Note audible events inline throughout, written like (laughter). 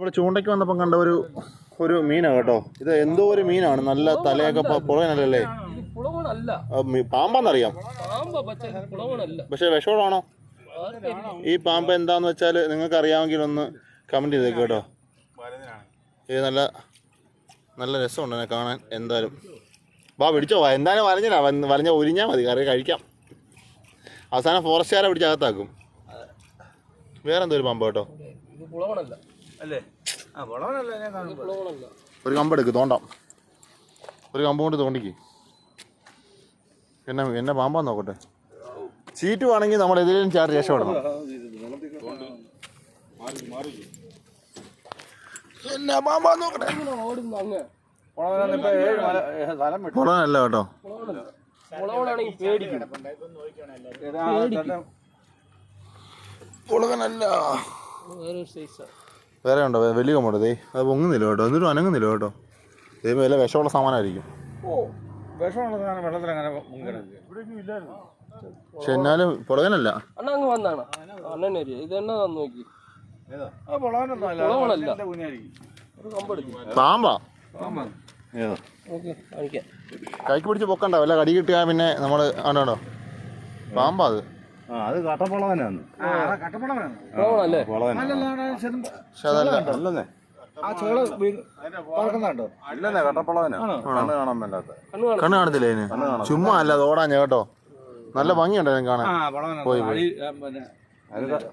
നമ്മുടെ ചൂണ്ടയ്ക്ക് വന്നപ്പം കണ്ട ഒരു ഒരു മീനാണ് കേട്ടോ. ഇത് എന്തോ ഒരു മീനാണ്. നല്ല തലയൊക്കെ പുളകനല്ലേ പാമ്പാന്നറിയാം. പക്ഷെ വിഷമാണോ ഈ പാമ്പ് എന്താന്ന് വെച്ചാൽ നിങ്ങൾക്ക് അറിയാമെങ്കിൽ ഒന്ന് കമന്റ് ചെയ്തേക്ക് കേട്ടോ. ഇത് നല്ല നല്ല രസമുണ്ട് എന്നെ കാണാൻ എന്തായാലും. വാ പിടിച്ചോ വാ. എന്തായാലും വരഞ്ഞില്ല വരഞ്ഞ ഒരിഞ്ഞാൽ മതി. കറി കഴിക്കാം. അവസാനം ഫോറസ്റ്റുകാരെ പിടിച്ച് അകത്താക്കും. വേറെന്തോ ഒരു പാമ്പ് കേട്ടോ? അല്ലേ? ആ വളവനല്ലേ ഞാൻ കാണുമ്പോൾ ഒരു കമ്പെടുക്ക് തോണ്ടാം. ഒരു കമ്പ് കൊണ്ട് തോണ്ടിക്ക്. എന്നെ എന്നെ പാമ്പാ നോക്കട്ടെ. ചീറ്റ് വേണമെങ്കിൽ നമ്മൾ എതിലും ചാർജ് രക്ഷപ്പെടണം. എന്നെ നോക്കട്ടെ. പുറമല്ല കേട്ടോ. കുളവനല്ല വേറൊരു സൈസാണ് വേറെ ഉണ്ടോ? വലിയ കമ്പുണ്ട്? ദേ അത് പൊങ്ങുന്നില്ല കേട്ടോ. എന്നിട്ടും അനങ്ങുന്നില്ല കേട്ടോ. ദൈവം വില വിഷമുള്ള സാധനമായിരിക്കും. ഓ വിഷമുള്ള സാധനം വെള്ളത്തിൽ അങ്ങനെ മുങ്ങരുത് പക്ഷെ എന്നാലും പുളകനല്ല. അണ്ണ അങ്ങ് വന്നാണ്. അണ്ണനെ അറിയാം ഇത് എന്നാ തന്നു നോക്കി? പാമ്പാ? കൈക്ക് പിടിച്ച് പൊക്കണ്ട. വല്ല കടി കിട്ടിയാ പിന്നെ നമ്മൾ ആണ്ടോ പാമ്പാ അത്. അത് കട്ടപ്പളവനാണ് കട്ടപ്പളവനാണ് അല്ലെന്നേ. ആ ചോള പറക്കുന്നുണ്ടോ? ഇല്ലെന്നേ കട്ടപ്പളവനാ കണ്ണ് കാണാൻ മേലാത്ത. കണ്ണു കാണത്തില്ലേ ചുമ്മാ അല്ല അത് ഓടാഞ്ഞ കേട്ടോ. നല്ല ഭംഗിയുണ്ടോ ഞാൻ കാണാൻ? പോയി, പോയി.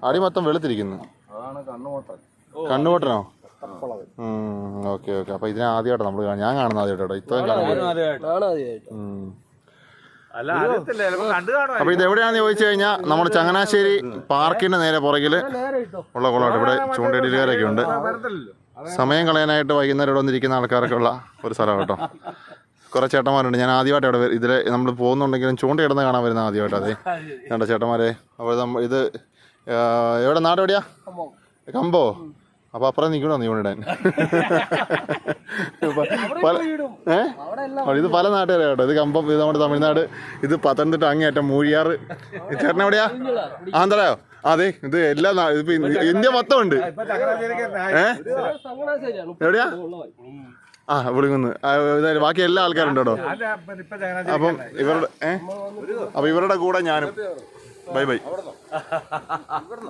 അടി, മൊത്തം വെളുത്തിരിക്കുന്നു. കണ്ണുപോട്ടനോ ഓക്കെ ഓക്കെ. അപ്പൊ ഇതിനെ ആദ്യമായിട്ട് നമ്മൾ ഞാൻ കാണുന്ന ആദ്യമായിട്ടോ ഇത്രയും കാണുമ്പോൾ അപ്പൊ ഇത് എവിടെയാണെന്ന് ചോദിച്ചു കഴിഞ്ഞാൽ നമ്മുടെ ചങ്ങനാശ്ശേരി പാർക്കിന്റെ നേരെ പുറകിൽ ഉള്ള കുളമാണ് ഇവിടെ ചൂണ്ടയിടലുകാരൊക്കെ ഉണ്ട്. സമയം കളയാനായിട്ട് വൈകുന്നേരം ഇവിടെ വന്നിരിക്കുന്ന ആൾക്കാരൊക്കെ ഉള്ള ഒരു സ്ഥലം കേട്ടോ. കുറെ ചേട്ടന്മാരുണ്ട്. ഞാൻ ആദ്യമായിട്ട് ഇവിടെ ഇതിൽ നമ്മൾ പോകുന്നുണ്ടെങ്കിലും ചൂണ്ടയിടുന്ന കാണാൻ വരുന്ന ആദ്യമായിട്ട് അതെ. കണ്ട ചേട്ടന്മാരെ? അപ്പോൾ ഇത് എവിടെ? നാട് എവിടെയാ? കമ്പോ. അപ്പോൾ അപ്പുറം നിൽക്കണോ നീ ചൂണ്ടിടാൻ പല വീടും ഏ? അവിടെ എല്ലാം ഇത് പല നാട്ടുകാരാ കേട്ടോ. ഇത് കമ്പം ഇത് നമ്മുടെ തമിഴ്നാട് ഇത് പത്തനംതിട്ട അങ്ങേറ്റം മൂഴിയാറ്. ചേട്ടൻ എവിടെയാ? ആന്ധ്രയോ അതെ ഇത് എല്ലാ ഇന്ത്യ- മൊത്തം ഉണ്ട് ഏഹ് എവിടെയാ? ആ വിളിങ്ങുന്നു ബാക്കി എല്ലാ ആൾക്കാരുണ്ട് കേട്ടോ. അപ്പം ഇവരുടെ ഏഹ് അപ്പൊ ഇവരുടെ കൂടെ ഞാനും. Bye bye. (laughs)